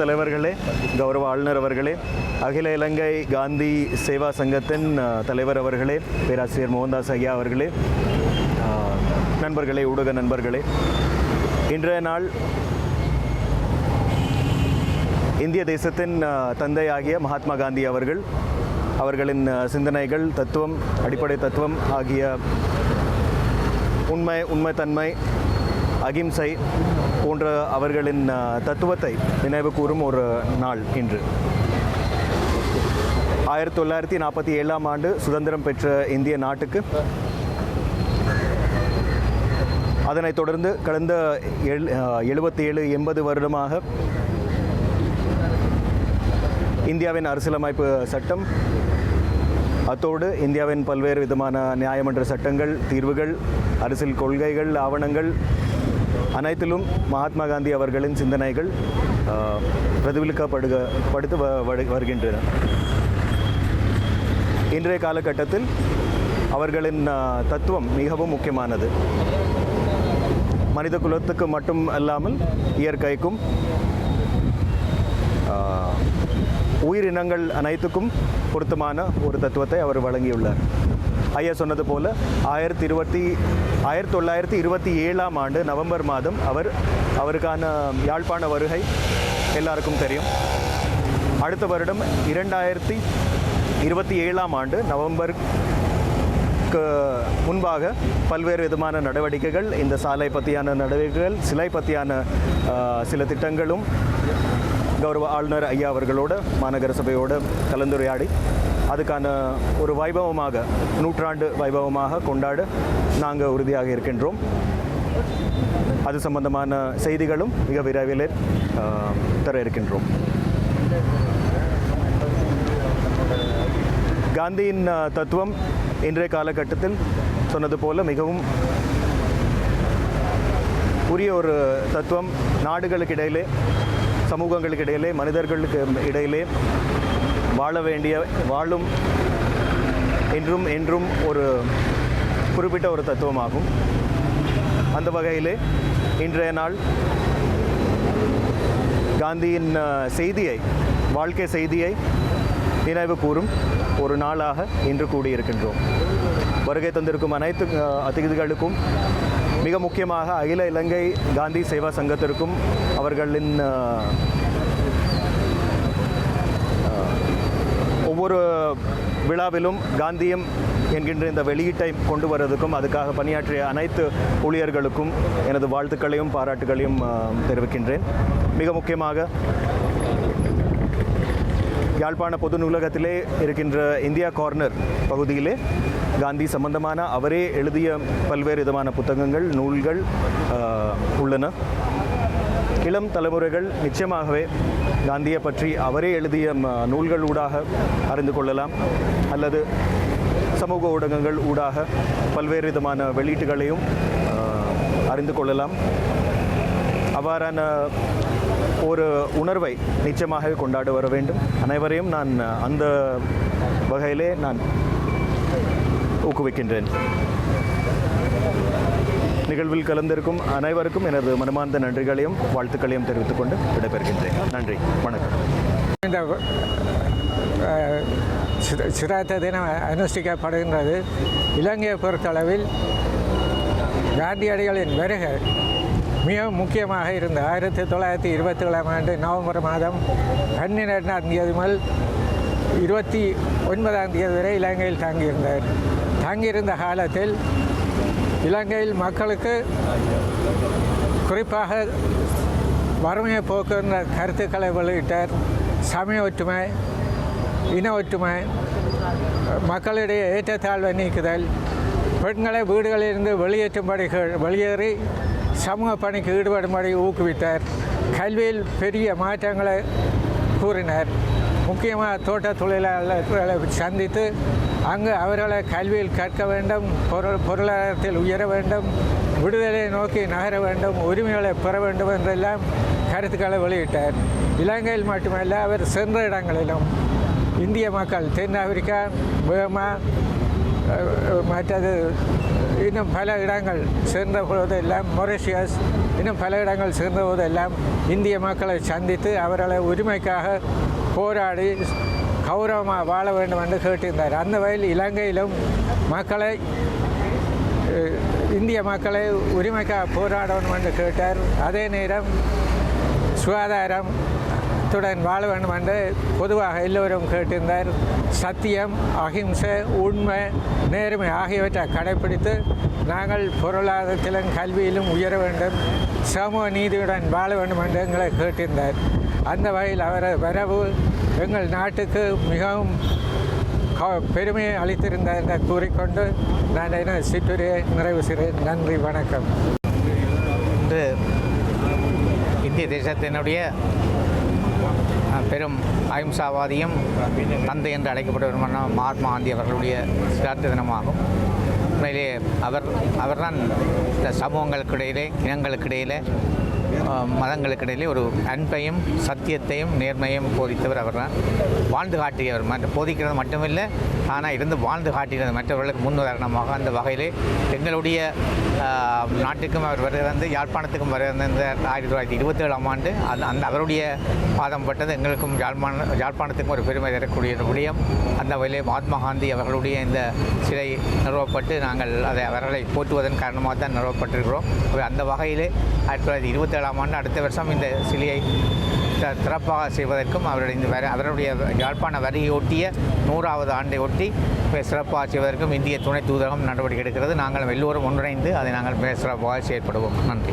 தலைவர்களே கௌரவ ஆளுநர் அவர்களே அகில இலங்கை காந்தி சேவா சங்கத்தின் தலைவர் அவர்களே பேராசிரியர் மோகன்தாஸ் ஐயா அவர்களே நண்பர்களே ஊடக நண்பர்களே இன்றைய நாள் இந்திய தேசத்தின் தந்தை தந்தையாகிய மகாத்மா காந்தி அவர்கள் அவர்களின் சிந்தனைகள் தத்துவம் அடிப்படை தத்துவம் ஆகிய உண்மை உண்மைத்தன்மை அகிம்சை போன்ற அவர்களின் தத்துவத்தை நினைவு கூறும் ஒரு நாள் இன்று. ஆயிரத்தி தொள்ளாயிரத்தி நாற்பத்தி ஏழாம் ஆண்டு சுதந்திரம் பெற்ற இந்திய நாட்டுக்கு அதனைத் தொடர்ந்து கடந்த எழு எழுபத்தி ஏழு எண்பது வருடமாக இந்தியாவின் அரசியலமைப்பு சட்டம் அத்தோடு இந்தியாவின் பல்வேறு விதமான நியாயமன்ற சட்டங்கள் தீர்வுகள் அரசியல் கொள்கைகள் ஆவணங்கள் அனைத்திலும் மகாத்மா காந்தி அவர்களின் சிந்தனைகள் பிரதிபலிக்கப்படுக படுத்து வருகின்றன. இன்றைய காலகட்டத்தில் அவர்களின் தத்துவம் மிகவும் முக்கியமானது. மனித குலத்துக்கு மட்டும் அல்லாமல் இயற்கைக்கும் உயிரினங்கள் அனைத்துக்கும் பொருத்தமான ஒரு தத்துவத்தை அவர் வழங்கியுள்ளார். ஐயா சொன்னது போல் ஆயிரத்தி இருபத்தி ஆயிரத்தி தொள்ளாயிரத்தி இருபத்தி ஏழாம் ஆண்டு நவம்பர் மாதம் அவர் அவருக்கான யாழ்ப்பாண வருகை எல்லாருக்கும் தெரியும். அடுத்த வருடம் இரண்டாயிரத்தி இருபத்தி ஏழாம் ஆண்டு நவம்பர் முன்பாக பல்வேறு விதமான நடவடிக்கைகள் இந்த சாலை பற்றியான நடவடிக்கைகள் சிலை பற்றியான சில திட்டங்களும் கௌரவ ஆளுநர் ஐயா அவர்களோட மாநகர சபையோடு கலந்துரையாடி அதுக்கான ஒரு வைபவமாக நூற்றாண்டு வைபவமாக கொண்டாட நாங்கள் உறுதியாக இருக்கின்றோம். அது சம்பந்தமான செய்திகளும் மிக விரைவில் தர இருக்கின்றோம். காந்தியின் தத்துவம் இன்றைய காலகட்டத்தில் சொன்னது போல மிகவும் உரிய ஒரு தத்துவம். நாடுகளுக்கு இடையிலே சமூகங்களுக்கு இடையிலே மனிதர்களுக்கு இடையிலே வாழ வேண்டிய வாழும் என்றும் என்றும் ஒரு குறிப்பிட்ட ஒரு தத்துவமாகும். அந்த வகையிலே இன்றைய நாள் காந்தியின் செய்தியை வாழ்க்கை செய்தியை நினைவு கூறும் ஒரு நாளாக இன்று கூடியிருக்கின்றோம். வருகை தந்திருக்கும் அனைத்து அதிதிகளுக்கும் மிக முக்கியமாக அகில இலங்கை காந்தி சேவா சங்கத்திற்கும் அவர்களின் ஒவ்வொரு விழாவிலும் காந்தியம் என்கின்ற இந்த வெளியீட்டை கொண்டு வரதுக்கும் அதுக்காக பணியாற்றிய அனைத்து ஊழியர்களுக்கும் எனது வாழ்த்துக்களையும் பாராட்டுகளையும் தெரிவிக்கின்றேன். மிக முக்கியமாக யாழ்ப்பாண பொது நூலகத்திலே இருக்கின்ற இந்தியா கார்னர் பகுதியிலே காந்தி சம்பந்தமான அவரே எழுதிய பல்வேறு விதமான புத்தகங்கள் நூல்கள் உள்ளன. இளம் தலைமுறைகள் நிச்சயமாகவே காந்தியை பற்றி அவரே எழுதிய நூல்கள் ஊடாக அறிந்து கொள்ளலாம். அல்லது சமூக ஊடகங்கள் ஊடாக பல்வேறு விதமான வெளியீட்டுகளையும் அறிந்து கொள்ளலாம். அவ்வாறான ஒரு உணர்வை நிச்சயமாக கொண்டாடி வர வேண்டும். அனைவரையும் நான் அந்த வகையிலே நான் ஊக்குவிக்கின்றேன். நிகழ்வில் கலந்திருக்கும் அனைவருக்கும் எனது மனமார்ந்த நன்றிகளையும் வாழ்த்துக்களையும் தெரிவித்துக் கொண்டு விடைபெறுகின்றேன். நன்றி. வணக்கம். இந்த அஹ், சிராத்த தினம் அனுஷ்டிக்கப்படுகின்றது. இலங்கையை பொறுத்தளவில் காந்தியடிகளின் வருகை மிக முக்கியமாக இருந்த ஆயிரத்தி தொள்ளாயிரத்தி இருபத்தி ஏழாம் ஆண்டு நவம்பர் மாதம் பன்னிரெண்டாம் தேதி முதல் இருபத்தி ஒன்பதாம் தேதி வரை இலங்கையில் தங்கியிருந்தார். தங்கியிருந்த காலத்தில் இலங்கையில் மக்களுக்கு குறிப்பாக வறுமையை போக்குகின்ற கருத்துக்களை வெளியிட்டார். சமய ஒற்றுமை இன ஒற்றுமை மக்களிடையே ஏற்றத்தாழ்வை நீக்குதல் பெண்களை வீடுகளிலிருந்து வெளியேற்றும்படி வெளியேறி சமூக பணிக்கு ஈடுபடும்படி ஊக்குவித்தார். கல்வியில் பெரிய மாற்றங்களை கூறினார். முக்கியமாக தோட்ட தொழிலாளர்களை சந்தித்து அங்கு அவர்களை கல்வியில் கற்க வேண்டும் பொருள் பொருளாதாரத்தில் உயர வேண்டும் விடுதலை நோக்கி நகர வேண்டும் உரிமைகளை பெற வேண்டும் என்றெல்லாம் கருத்துக்களை வெளியிட்டார். இலங்கையில் மட்டுமல்ல அவர் சென்ற இடங்களிலும் இந்திய மக்கள் தென்னாப்பிரிக்கா பர்மா மற்றது இன்னும் பல இடங்கள் சென்ற போதெல்லாம் மொரிஷியஸ் இன்னும் பல இடங்கள் சென்ற போதெல்லாம் இந்திய மக்களை சந்தித்து அவர்களை உரிமைக்காக போராடி கௌரவமாக வாழ வேண்டும் என்று கேட்டிருந்தார். அந்த வகையில் இலங்கையிலும் மக்களை இந்திய மக்களை உரிமைக்காக போராடணும் என்று கேட்டார். அதே நேரம் சுகாதாரம் துடன் வாழ வேண்டும் என்று பொதுவாக எல்லோரும் கேட்டிருந்தார். சத்தியம் அகிம்சை உண்மை நேர்மை ஆகியவற்றை கடைப்பிடித்து நாங்கள் பொருளாதாரத்திலும் கல்வியிலும் உயர வேண்டும். சமூக நீதியுடன் வாழ வேண்டும் என்று எங்களை கேட்டிருந்தார். அந்த வகையில் அவரது வரவு எங்கள் நாட்டுக்கு மிகவும் பெருமையை அளித்திருந்தார் என்று கூறிக்கொண்டு நான் என்ன சிற்றுரையை நிறைவு செய்கிறேன். நன்றி வணக்கம். இன்று இந்திய தேசத்தினுடைய பெரும் அஹிம்சாவாதியும் தந்தை என்று அழைக்கப்படுவருமான மகாத்மா காந்தி அவர்களுடைய சிராத்த தினமாகும். உண்மையிலே அவர் அவர்தான் இந்த சமூகங்களுக்கிடையிலே இனங்களுக்கிடையிலே மதங்களுக்கு இடையிலே ஒரு அன்பையும் சத்தியத்தையும் நேர்மையும் போதித்தவர் அவர்தான் வாழ்ந்து காட்டியவர் மற்ற போதிக்கிறது மட்டுமில்லை ஆனால் இருந்து வாழ்ந்து காட்டினது மற்றவர்களுக்கு முன்னுதாரணமாக அந்த வகையிலே எங்களுடைய நாட்டுக்கும் அவர் வருகிறது யாழ்ப்பாணத்துக்கும் வருகிறது ஆயிரத்தி தொள்ளாயிரத்தி இருபத்தேழாம் ஆண்டு அந்த அந்த அவருடைய பாதம் பட்டது எங்களுக்கும் யாழ்ப்பாண யாழ்ப்பாணத்துக்கும் ஒரு பெருமை தரக்கூடிய ஒரு விடயம். அந்த வகையிலே மகாத்மா காந்தி அவர்களுடைய இந்த சிலை நிறுவப்பட்டு நாங்கள் அதை அவர்களை போற்றுவதன் காரணமாக தான் நிறுவப்பட்டிருக்கிறோம் அந்த வகையிலே ஆயிரத்தி தொள்ளாயிரத்தி இருபத்தேழாம் ஆண்டு அடுத்த வருஷம் இந்த சிலையை த- சிறப்பாக செய்வதற்கும் அவருடைய இந்த வரி அவருடைய யாழ்ப்பாண வரியை ஒட்டிய நூறாவது ஆண்டை ஒட்டி சிறப்பாக செய்வதற்கும் இந்திய துணை தூதரகம் நடவடிக்கை எடுக்கிறது. நாங்கள் எல்லோரும் ஒன்றிணைந்து அதை நாங்கள் மிக சிறப்பாக செயற்படுவோம். நன்றி.